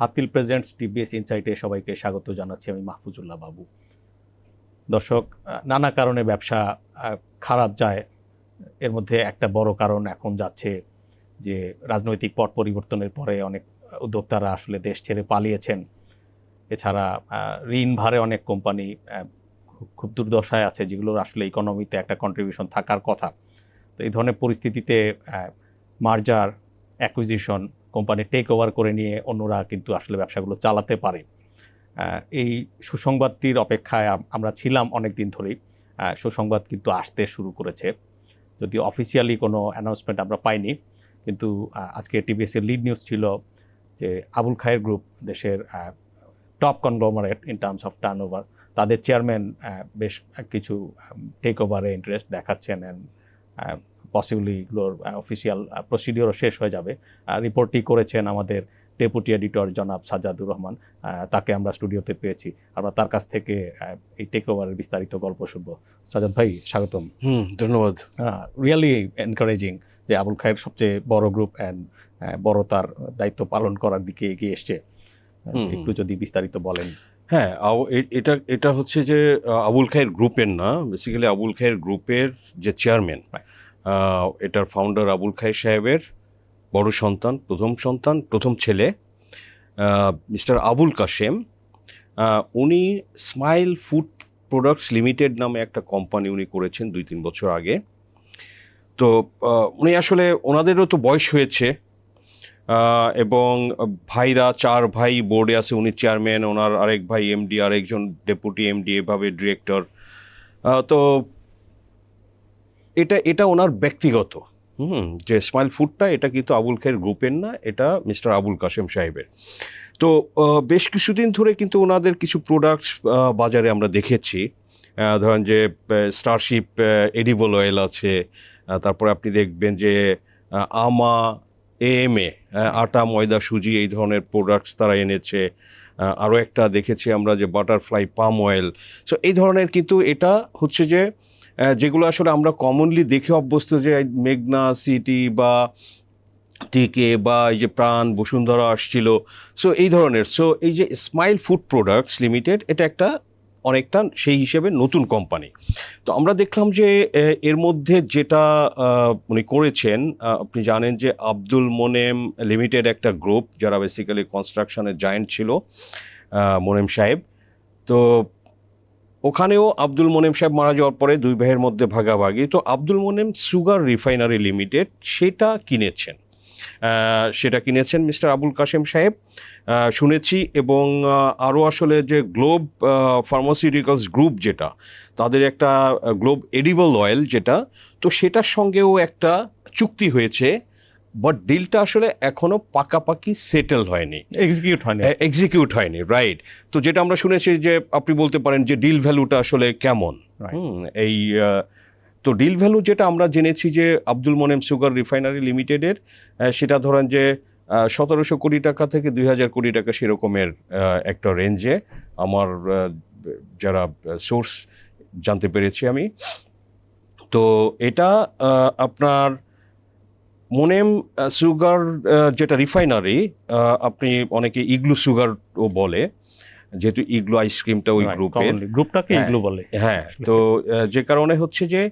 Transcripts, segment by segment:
Hatil presents TBS ইনসাইটে সবাইকে স্বাগত জানাচ্ছি আমি মাহফুজুল্লাহ বাবু। দর্শক নানা কারণে ব্যবসা খারাপ যায়। এর মধ্যে একটা বড় কারণ এখন যাচ্ছে যে রাজনৈতিক পট পরিবর্তনের পরে অনেক উদ্যোক্তারা আসলে দেশ ছেড়ে পালিয়েছেন। এছাড়া ঋণ ভারে অনেক কোম্পানি খুব দুর্দশায় আছে, যেগুলোর আসলে ইকোনমিতে একটা কন্ট্রিবিউশন থাকার কথা। তো এই ধরনের পরিস্থিতিতে merger acquisition company take over করে নিয়ে অন্যরা কিন্তু আসলে ব্যবসাগুলো চালাতে পারে। এই সুসংবাদটির অপেক্ষায় আমরা ছিলাম অনেক দিন ধরেই সুসংবাদ কিন্তু আসতে শুরু করেছে। যদি অফিসিয়ালি কোনো অ্যানাউন্সমেন্ট আমরা পাইনি, কিন্তু আজকে টিবিএসের লিড নিউজ ছিল যে আবুল খায়ের গ্রুপ দেশের top conglomerate in terms of turnover তাদের চেয়ারম্যান বেশ কিছু টেক ওভারে ইন্টারেস্ট দেখাচ্ছেন অ্যান্ড পসিবলি এগুলোর অফিসিয়াল প্রসিডিওরও শেষ হয়ে যাবে। রিপোর্টটি করেছেন আমাদের ডেপুটি এডিটর জনাব সাজাদুর রহমান। তাকে আমরা স্টুডিওতে পেয়েছি। আমরা তার কাছ থেকে এই টেক ওভারের বিস্তারিত গল্প শুনব। সাজাদ ভাই স্বাগতম। হুম ধন্যবাদ। রিয়েলি এনকারেজিং যে আবুল খায়ের সবচেয়ে বড় গ্রুপ অ্যান্ড বড় তার দায়িত্ব পালন করার দিকে এগিয়ে এসছে। একটু যদি বিস্তারিত বলেন। হ্যাঁ এটা এটা হচ্ছে যে আবুল খায়ের গ্রুপের না বেসিক্যালি আবুল খায়ের গ্রুপের যে চেয়ারম্যান. এটার ফাউন্ডার আবুল খাই সাহেবের বড় সন্তান, প্রথম সন্তান, প্রথম ছেলে মিস্টার আবুল কাশেম। উনি স্মাইল ফুড প্রোডাক্টস লিমিটেড নামে একটা কোম্পানি উনি করেছেন দুই তিন বছর আগে। তো উনি আসলে ওনাদেরও তো বয়স হয়েছে। এবং ভাইরা চার ভাই বোর্ডে আছে, উনি চেয়ারম্যান ওনার আরেক ভাই এমডি আরেকজন ডেপুটি এমডি এভাবে ডিরেক্টর তো এটা এটা ওনার ব্যক্তিগত। হুম, যে স্মাইল ফুডটা, এটা কিন্তু আবুল খায়ের গ্রুপের না, এটা মিস্টার আবুল কাশেম সাহেবের। তো বেশ কিছুদিন ধরে কিন্তু ওনাদের কিছু প্রোডাক্টস বাজারে আমরা দেখেছি। ধরেন যে স্টারশিপ এডিবল অয়েল আছে তারপরে আপনি দেখবেন যে আমা এএমএ আটা, ময়দা, সুজি এই ধরনের প্রোডাক্টস তারা এনেছে। আরও একটা দেখেছি আমরা যে বাটারফ্লাই পাম অয়েল সো এই ধরনের কিন্তু এটা হচ্ছে যে যেগুলো আসলে আমরা কমনলি দেখে অভ্যস্ত যে মেঘনা সিটি বা টিকে বা এই যে প্রাণ বসুন্ধরা আসছিল। সো এই ধরনের। সো এই যে স্মাইল ফুড প্রোডাক্টস লিমিটেড এটা একটা অনেকটা সেই হিসেবে নতুন কোম্পানি তো আমরা দেখলাম যে এর মধ্যে যেটা উনি করেছেন আপনি জানেন যে আব্দুল মোনেম লিমিটেড একটা গ্রুপ যারা বেসিক্যালি কনস্ট্রাকশনের জায়েন্ট ছিল মোনেম সাহেব। তো ওখানেও আব্দুল মোনেম সাহেব মারা যাওয়ার পরে দুই ভাইয়ের মধ্যে ভাগাভাগি। তো Abdul Monem sugar refinery limited সেটা কিনেছেন। সেটা কিনেছেন মিস্টার আবুল কাশেম সাহেব। শুনেছি এবং আরও আসলে যে গ্লোব ফার্মাসিউটিক্যালস গ্রুপ যেটা, তাদের একটা গ্লোব এডিবল অয়েল যেটা, তো সেটার সঙ্গেও একটা চুক্তি হয়েছে। বাট ডিলটা আসলে এখনও পাকাপাকি সেটেল হয়নি। এক্সিকিউট হয়নি। এক্সিকিউট হয়নি রাইট তো যেটা আমরা শুনেছি যে আপনি বলতে পারেন যে ডিল ভ্যালুটা আসলে কেমন। এই তো ডিল ভ্যালু যেটা আমরা জেনেছি যে আব্দুল মোনেম সুগার রিফাইনারি লিমিটেডের সেটা ধরেন যে সতেরোশো কোটি টাকা থেকে দুই হাজার কোটি টাকা সেরকমের একটা রেঞ্জে আমার যারা সোর্স জানতে পেরেছি আমি। তো এটা আপনার মোনেম সুগার যেটা রিফাইনারি আপনি অনেকে ইগলু সুগার ও বলে যেহেতু ইগলু আইসক্রিমটা ওই গ্রুপের গ্রুপটাকে হ্যাঁ, এগুলো বলে। হ্যাঁ তো যে কারণে হচ্ছে যে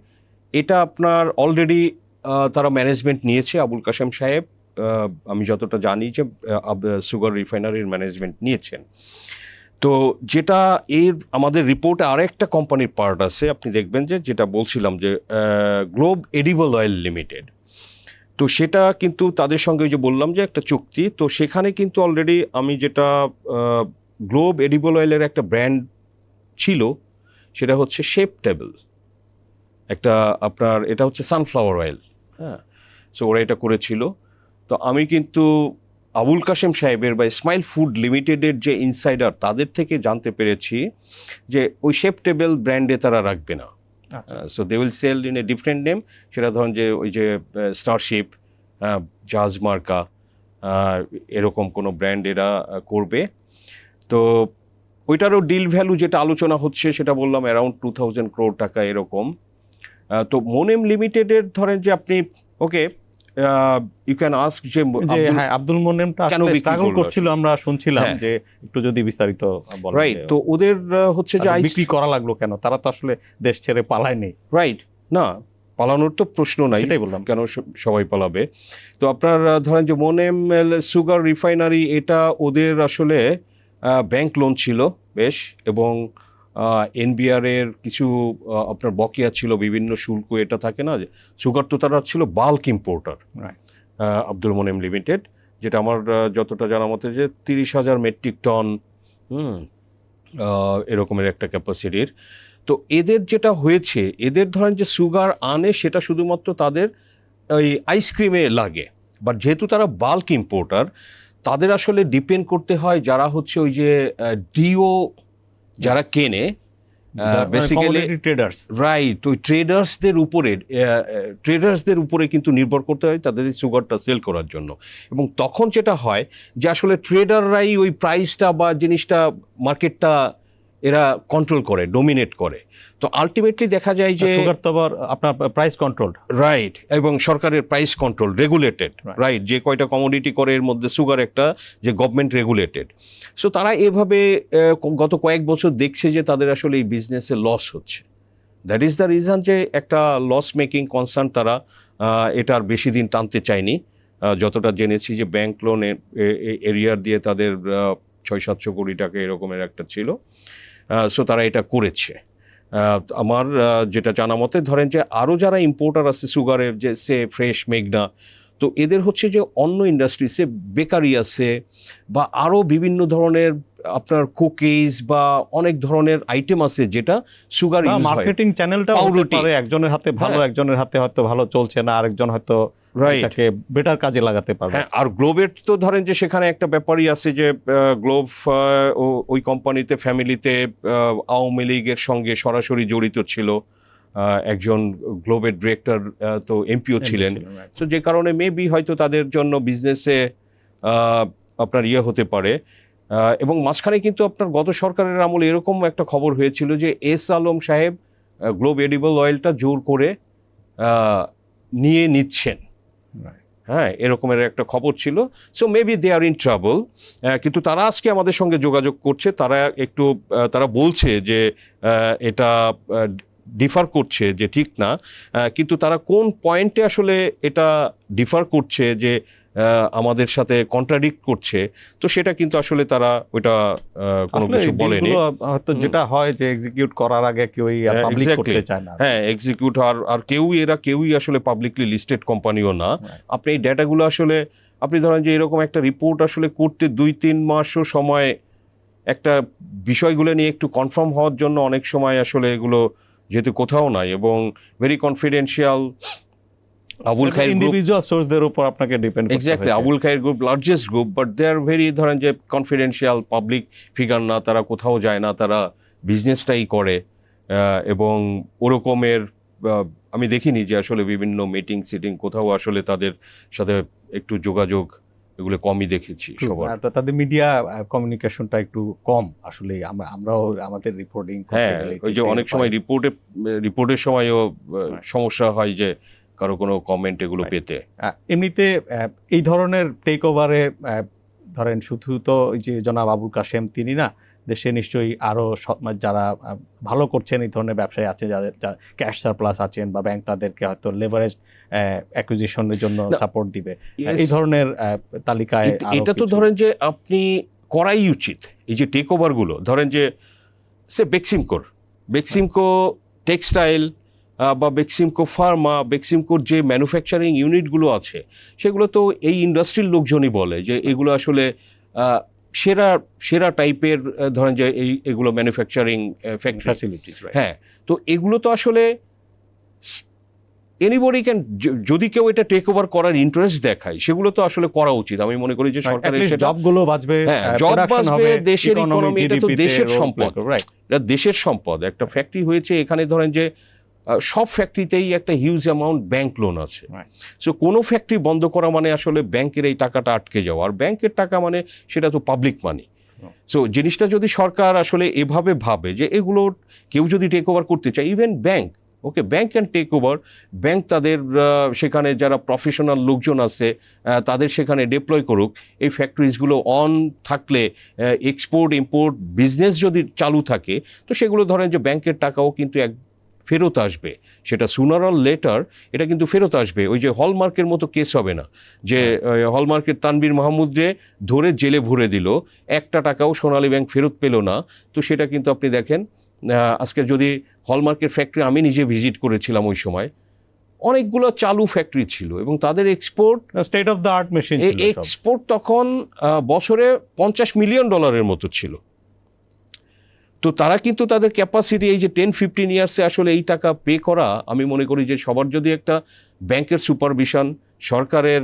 এটা আপনার অলরেডি তারা ম্যানেজমেন্ট নিয়েছে আবুল কাশেম সাহেব আমি যতটা জানি যে সুগার রিফাইনারির ম্যানেজমেন্ট নিয়েছেন। তো যেটা এর আমাদের রিপোর্টে আরেকটা কোম্পানির পার্ট আছে আপনি দেখবেন যে যেটা বলছিলাম যে গ্লোব এডিবল অয়েল লিমিটেড তো সেটা কিন্তু তাদের সঙ্গে যে বললাম যে একটা চুক্তি, তো সেখানে কিন্তু অলরেডি আমি যেটা গ্লোব এডিবল অয়েলের একটা ব্র্যান্ড ছিল, সেটা হচ্ছে শেপ টেবল একটা আপনার, এটা হচ্ছে সানফ্লাওয়ার অয়েল হ্যাঁ সো ওরা এটা করেছিল। তো আমি কিন্তু আবুল কাশেম সাহেবের বা স্মাইল ফুড লিমিটেডের যে ইনসাইডার তাদের থেকে জানতে পেরেছি যে ওই শেপ টেবল ব্র্যান্ডে তারা রাখবে না। So they will sell in a different name সেটা ধরুন যে ওই যে স্টারশিপ জাজ মার্কা এরকম কোনো ব্র্যান্ড এরা করবে। তো ওইটারও ডিল ভ্যালু যেটা আলোচনা হচ্ছে, সেটা বললাম অ্যারাউন্ড টু থাউজেন্ড ক্রোড টাকা এরকম। তো মোনেম লিমিটেডের ধরেন যে আপনি ওকে ইউ ক্যান আস্ক যে হ্যাঁ আব্দুল মোনেমটা কেন স্ট্রাগল করছিল আমরা শুনছিলাম হ্যাঁ। যে একটু যদি বিস্তারিত বলেন রাইট তো ওদের হচ্ছে যে বিক্রি করা লাগল কেন? তারা তো আসলে দেশ ছেড়ে পালায়নি। রাইট না পালানোর তো প্রশ্ন নাই সেটাই বললাম। কেন সবাই পালাবে? তো আপনার ধরেন যে মোনেম সুগার রিফাইনারি এটা ওদের আসলে ব্যাংক লোন ছিল বেশ এবং এনবিআর এর কিছু আপনার বকেয়া ছিল বিভিন্ন শুল্ক এটা থাকে না সুগার তো তারা ছিল bulk importer Abdul Monem limited যেটা আমার যতটা জানা মতে যে তিরিশ হাজার মেট্রিক টন এরকমের একটা ক্যাপাসিটির তো এদের যেটা হয়েছে এদের ধরেন যে সুগার আনে সেটা শুধুমাত্র তাদের ওই আইসক্রিমে লাগে। বাট যেহেতু তারা বাল্ক ইম্পোর্টার তাদের আসলে ডিপেন্ড করতে হয় যারা হচ্ছে ওই যে ডিও যারা কেনে বেসিক্যালি ট্রেডার্স রাইট ওই ট্রেডার্সদের উপরে ট্রেডার্সদের উপরে কিন্তু নির্ভর করতে হয় তাদের সুগারটা সেল করার জন্য। এবং তখন যেটা হয় যে আসলে ট্রেডাররাই ওই প্রাইসটা বা জিনিসটা মার্কেটটা এরা কন্ট্রোল করে ডোমিনেট করে। তো আলটিমেটলি দেখা যায় যে সুগার তো আবার আপনার প্রাইস কন্ট্রোল রাইট এবং সরকারের প্রাইস কন্ট্রোল রেগুলেটেড রাইট যে কয়টা কমোডিটি করে এর মধ্যে সুগার একটা যে গভর্নমেন্ট রেগুলেটেড সো তারা এভাবে গত কয়েক বছর দেখছে যে তাদের আসলে এই বিজনেসে লস হচ্ছে। দ্যাট ইজ দ্য রিজন যে একটা লস মেকিং কনসার্ন তারা এটা আর বেশি দিন টানতে চায়নি। যতটা জেনেছি যে ব্যাংক লোন এরিয়ার দিয়ে তাদের ছয় সাতশো কোটি টাকা এরকমের একটা ছিল। সো তারা এটা করেছে। আমার যেটা জানা মতে ধরেন যে আরও যারা ইম্পোর্টার আছে সুগারের যে সে ফ্রেশ মেঘনা তো এদের হচ্ছে যে অন্য ইন্ডাস্ট্রি সে বেকারি আছে বা আরও বিভিন্ন ধরনের আপনার কুকিজ বা অনেক ধরনের আইটেম আছে যেটা সুগার মার্কেটিং চ্যানেলটা একজনের হাতে ভালো হ্যাঁ। একজনের হাতে হয়তো ভালো চলছে না আরেকজন হয়তো এটাকে বেটার কাজে লাগাতে পারবে। হ্যাঁ আর গ্লোবের তো ধরেন যে সেখানে একটা ব্যাপারই আছে যে গ্লোব ওই কোম্পানিতে ফ্যামিলিতে আওয়ামী লীগের সঙ্গে সরাসরি জড়িত ছিল। একজন গ্লোবের ডিরেক্টর তো এমপিও ছিলেন. সো যে কারণে মেবি হয়তো তাদের জন্য বিজনেসে আপনার ইয়ে হতে পারে। এবং মাঝখানে কিন্তু আপনার গত সরকারের আমলে এরকম একটা খবর হয়েছিল যে এস আলম সাহেব গ্লোব এডিবল অয়েলটা জোর করে নিয়ে নিচ্ছেন. হ্যাঁ এরকমের একটা খবর ছিল। So maybe they are in trouble কিন্তু তারা আজকে আমাদের সঙ্গে যোগাযোগ করছে। তারা একটু তারা বলছে যে এটা ডিফার করছে যে ঠিক না। কিন্তু তারা কোন পয়েন্টে আসলে এটা ডিফার করছে যে আমাদের সাথে কন্ট্রাডিক্ট করছে তো সেটা কিন্তু আসলে তারা ওইটা কোনো কিছু বলেনি। হয়তো যেটা হয় যে এক্সিকিউট করার আগে কেউই হ্যাঁ, পাবলিক করতে চায় না। হ্যাঁ এক্সিকিউট আর আর কেউই এরা কেউই আসলে পাবলিকলি লিস্টেড কোম্পানিও না। আপনি এই ডেটাগুলো আসলে আপনি ধরেন যে এরকম একটা রিপোর্ট আসলে করতে দুই তিন মাসও সময় একটা বিষয়গুলো নিয়ে একটু কনফার্ম হওয়ার জন্য অনেক সময় আসলে এগুলো যেহেতু কোথাও নাই এবং very confidential Abul Khair group individual সোর্সদের উপর আপনাকে ডিপেন্ড করতে exactly Abul Khair group largest group but they are very ধরেন যে কনফিডেন্সিয়াল পাবলিক ফিগার না তারা কোথাও যায় না তারা বিজনেসটাই করে এবং ওরকমের আমি দেখিনি যে আসলে বিভিন্ন মিটিং সিটিং কোথাও আসলে তাদের সাথে একটু যোগাযোগ এগুলো কমই দেখেছি সবার। তাদের মিডিয়া কমিউনিকেশনটা একটু কম আসলে আমরা আমরাও আমাদের রিপোর্টিং হ্যাঁ ওই যে অনেক সময় রিপোর্টে রিপোর্টের সময়ও সমস্যা হয় যে কারও কোনো কমেন্ট এগুলো. পেতে। এমনিতে এই ধরনের টেক ওভারে ধরেন শুধু তো ওই যে জনাব আবুল কাশেম তিনি না দেশে নিশ্চয়ই আরও যারা ভালো করছেন এই ধরনের ব্যবসায়ী আছে যাদের ক্যাশ সারপ্লাস আছেন বা ব্যাংক তাদেরকে হয়তো লেভারেজ অ্যাকুইজিশনের জন্য সাপোর্ট দিবে। এই ধরনের তালিকায় এটা তো ধরেন যে আপনি করাই উচিত। এই যে টেক ওভারগুলো ধরেন যে সে বেক্সিমকোর বেক্সিমকো টেক্সটাইল বা বেক্সিমকো ফার্মা বেক্সিমকোর যে ম্যানুফ্যাকচারিং ইউনিটগুলো আছে সেগুলো তো এই ইন্ডাস্ট্রির লোকজনই বলে যে এগুলো আসলে সেরা সেরা টাইপের ধরেন যে এই এগুলো ম্যানুফ্যাকচারিং ফ্যাক্টরি ফ্যাসিলিটিস হ্যাঁ তো এগুলো তো আসলে এনিবডি ক্যান যদি কেউ এটা টেক ওভার করার ইন্টারেস্ট দেখায় সেগুলো তো আসলে করা উচিত। আমি মনে করি যে সরকারের জবগুলো বাঁচবে হ্যাঁ, আহ, বাঁচবে, দেশের economy, এটা তো দেশের সম্পদ। এটা দেশের সম্পদ। একটা ফ্যাক্টরি হয়েছে এখানে ধরেন যে সব ফ্যাক্টরিতেই একটা হিউজ অ্যামাউন্ট ব্যাংক লোন আছে। সো কোনো ফ্যাক্টরি বন্ধ করা মানে আসলে ব্যাংকের এই টাকাটা আটকে যাওয়া। আর ব্যাংকের টাকা মানে সেটা তো পাবলিক মানি সো জিনিসটা যদি সরকার আসলে এভাবে ভাবে যে এগুলো কেউ যদি টেক ওভার করতে চায় even bank okay bank can take over bank তাদের সেখানে যারা প্রফেশনাল লোকজন আছে তাদের সেখানে ডিপ্লয় করুক। এই ফ্যাক্টরিজগুলো অন থাকলে এক্সপোর্ট ইম্পোর্ট বিজনেস যদি চালু থাকে তো সেগুলো ধরেন যে ব্যাংকের টাকাও কিন্তু এক ফেরত আসবে। সেটা সুনার অর লেটার এটা কিন্তু ফেরত আসবে। ওই যে হলমার্কের মতো কেস হবে না। যে হলমার্কের তানবীর মাহমুদরে ধরে জেলে ভরে দিল একটা টাকাও সোনালী ব্যাংক ফেরত পেল না। তো সেটা কিন্তু আপনি দেখেন আজকে যদি হলমার্কের ফ্যাক্টরি আমি নিজে ভিজিট করেছিলাম ওই সময় অনেকগুলো চালু ফ্যাক্টরি ছিল এবং তাদের export state of the art machine export তখন বছরে পঞ্চাশ মিলিয়ন ডলারের মতো ছিল। তো তারা কিন্তু তাদের ক্যাপাসিটি এই যে টেন ফিফটিন ইয়ার্সে আসলে এই টাকা পে করা, আমি মনে করি যে সবার যদি একটা ব্যাংকের সুপারভিশন সরকারের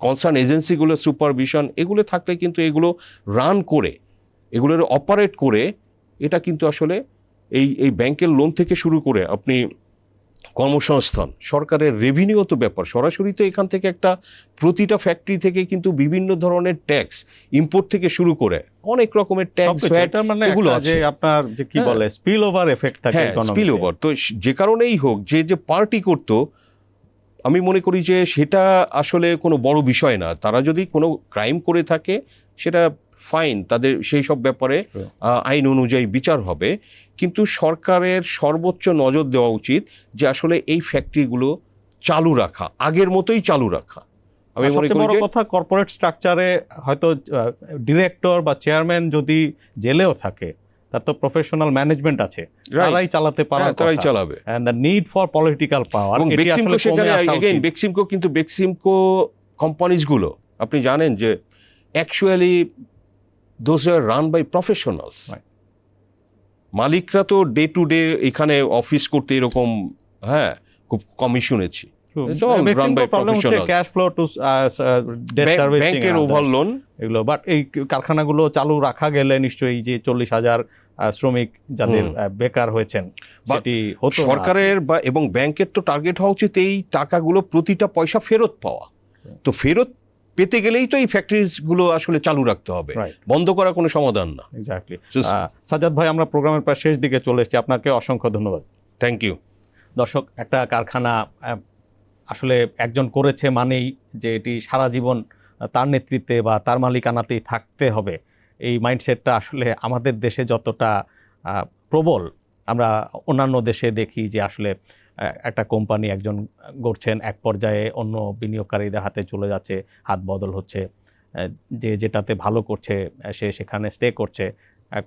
কনসার্ন এজেন্সিগুলোর সুপারভিশন এগুলো থাকলে কিন্তু এগুলো রান করে, এগুলোর অপারেট করে, এটা কিন্তু আসলে এই এই ব্যাংকের লোন থেকে শুরু করে, আপনি কর্মসংস্থান সরকারের রেভিনিউ তো ব্যাপার সরাসরি তো এখান থেকে একটা প্রতিটা ফ্যাক্টরি থেকে কিন্তু বিভিন্ন ধরনের ট্যাক্স ইম্পোর্ট থেকে শুরু করে অনেক রকমের ট্যাক্স এটা মানে এগুলো যে আছে। আপনার যে কি হ্যাঁ। বলে স্পিল ওভার এফেক্ট থাকে হ্যাঁ স্পিল ওভার তো যে কারণেই হোক যে যে পার্টি করতো আমি মনে করি যে সেটা আসলে কোনো বড় বিষয় না তারা যদি কোনো ক্রাইম করে থাকে সেটা ফাইন তাদের সেই সব ব্যাপারে আহ, আইন অনুযায়ী বিচার হবে। কিন্তু সরকারের সর্বোচ্চ নজর দেওয়া উচিত যে আসলে এই ফ্যাক্টরিগুলো চালু রাখা আগের মতোই চালু রাখা। আমি মনে করি কথা কর্পোরেট স্ট্রাকচারে হয়তো ডিরেক্টর বা চেয়ারম্যান যদি জেলেও থাকে তার তো প্রফেশনাল ম্যানেজমেন্ট আছে। তারাই চালাতে হ্যাঁ, পারার তারাই চালাবে। And the need for political power Beximco সেখানে উচিত। বেক্সিমকো কিন্তু বেক্সিমকো কোম্পানিজগুলো আপনি জানেন যে actually those are run by professionals মালিকরা তো ডে টু ডে এখানে অফিস করতে এরকম হ্যাঁ খুব কমই শুনেছি। ওভারলোন এগুলো বাট এই কারখানাগুলো চালু রাখা গেলে নিশ্চয়ই যে চল্লিশ হাজার শ্রমিক যাদের বেকার হয়েছেন সেটি সরকারের বা এবং ব্যাংকের তো টার্গেট হওয়া উচিত এই টাকাগুলো প্রতিটা পয়সা ফেরত পাওয়া। তো ফেরত পেতে গেলেই তো এই ফ্যাক্টরিগুলো আসলে চালু রাখতে হবে। বন্ধ করা কোনো সমাধান না। এক্স্যাক্টলি সাজাদ ভাই আমরা প্রোগ্রামের প্রায় শেষ দিকে চলে এসেছি। আপনাকে অসংখ্য ধন্যবাদ। থ্যাংক ইউ দর্শক একটা কারখানা আসলে একজন করেছে মানেই যে এটি সারা জীবন তার নেতৃত্বে বা তার মালিকানাতেই থাকতে হবে। এই মাইন্ডসেটটা আসলে আমাদের দেশে যতটা প্রবল আমরা অন্যান্য দেশে দেখি যে আসলে একটা কোম্পানি একজন গড়ছেন, এক পর্যায়ে অন্য বিনিয়োগকারীদের হাতে চলে যাচ্ছে, হাত বদল হচ্ছে, যে যেটাতে ভালো করছে, সে সেখানে স্টে করছে,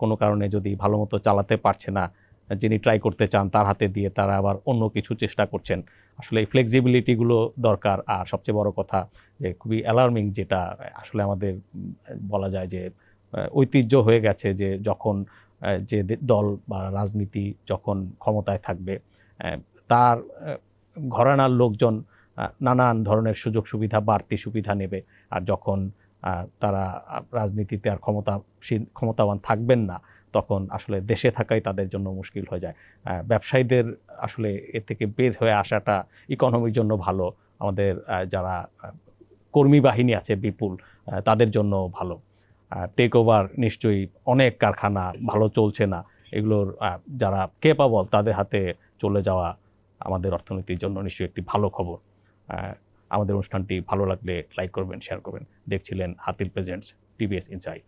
কোনো কারণে যদি ভালো মতো চালাতে পারছে না, যিনি ট্রাই করতে চান তার হাতে দিয়ে তারা আবার অন্য কিছু চেষ্টা করছেন। আসলে এই ফ্লেক্সিবিলিটিগুলো দরকার, আর সবচেয়ে বড় কথা যে খুবই অ্যালার্মিং যেটা, আসলে আমাদের বলা যায় যে, ঐতিহ্য হয়ে গেছে যে যখন, যে দল বা রাজনীতি যখন ক্ষমতায় থাকবে তার ঘরানার লোকজন নানান ধরনের সুযোগ সুবিধা, বাড়তি সুবিধা নেবে। আর যখন তারা রাজনীতিতে আর ক্ষমতা ক্ষমতাবান থাকবেন না, তখন আসলে দেশে থাকাই তাদের জন্য মুশকিল হয়ে যায়। ব্যবসায়ীদের আসলে এ থেকে বের হয়ে আসাটা ইকোনমির জন্য ভালো। আমাদের যারা কর্মী বাহিনী আছে বিপুল তাদের জন্য ভালো। টেক ওভার নিশ্চয়ই অনেক কারখানা ভালো চলছে না। এগুলোর যারা কেপাবল তাদের হাতে চলে যাওয়া আমাদের অর্থনীতির জন্য নিশ্চয়ই একটি ভালো খবর। আমাদের অনুষ্ঠানটি ভালো লাগলে লাইক করবেন শেয়ার করবেন। দেখছিলেন হাতিল প্রেজেন্টস টিভিএস ইনসাইট